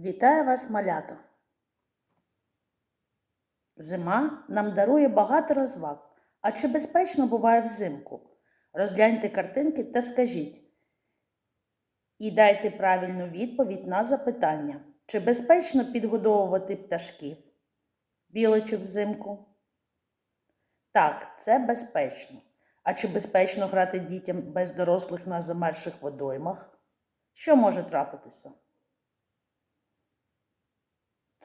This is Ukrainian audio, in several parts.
Вітаю вас, малята! Зима нам дарує багато розваг. А чи безпечно буває взимку? Розгляньте картинки та скажіть. І дайте правильну відповідь на запитання. Чи безпечно підгодовувати пташків? Білочок взимку? Так, це безпечно. А чи безпечно грати дітям без дорослих на замерзших водоймах? Що може трапитися?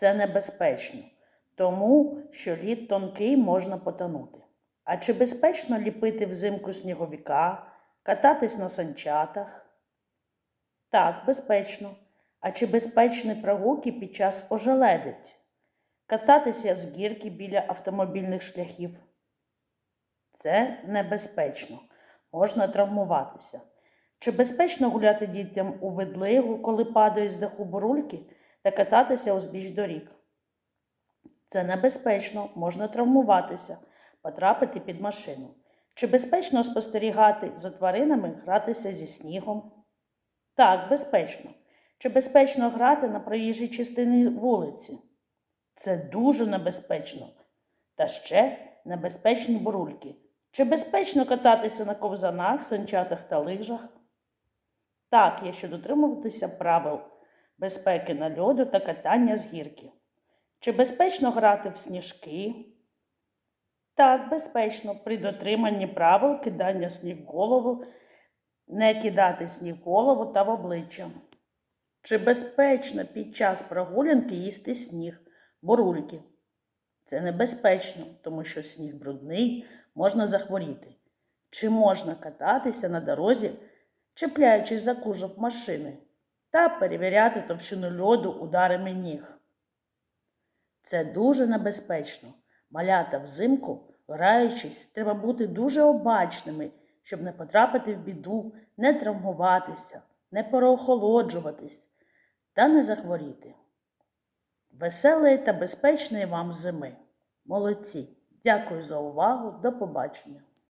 Це небезпечно, тому що лід тонкий можна потонути. А чи безпечно ліпити взимку сніговіка, кататись на санчатах? Так, безпечно. А чи безпечні прогулки під час ожеледиць? Кататися з гірки біля автомобільних шляхів? Це небезпечно, можна травмуватися. Чи безпечно гуляти дітям у ведлигу, коли падають з даху бурульки та кататися узбіч доріг? Це небезпечно, можна травмуватися, потрапити під машину. Чи безпечно спостерігати за тваринами, гратися зі снігом? Так, безпечно. Чи безпечно грати на проїжджій частині вулиці? Це дуже небезпечно. Та ще небезпечні бурульки. Чи безпечно кататися на ковзанах, санчатах та лижах? Так, якщо дотримуватися правил безпеки на льоду та катання з гірки. Чи безпечно грати в сніжки? Так, безпечно, при дотриманні правил кидання сніг в голову, не кидати сніг в голову та в обличчя. Чи безпечно під час прогулянки їсти сніг, бурульки? Це небезпечно, тому що сніг брудний, можна захворіти. Чи можна кататися на дорозі, чіпляючись за кузов машини та перевіряти товщину льоду ударами ніг? Це дуже небезпечно. Малята взимку, граючись, треба бути дуже обачними, щоб не потрапити в біду, не травмуватися, не переохолоджуватись та не захворіти. Веселої та безпечної вам зими. Молодці! Дякую за увагу. До побачення!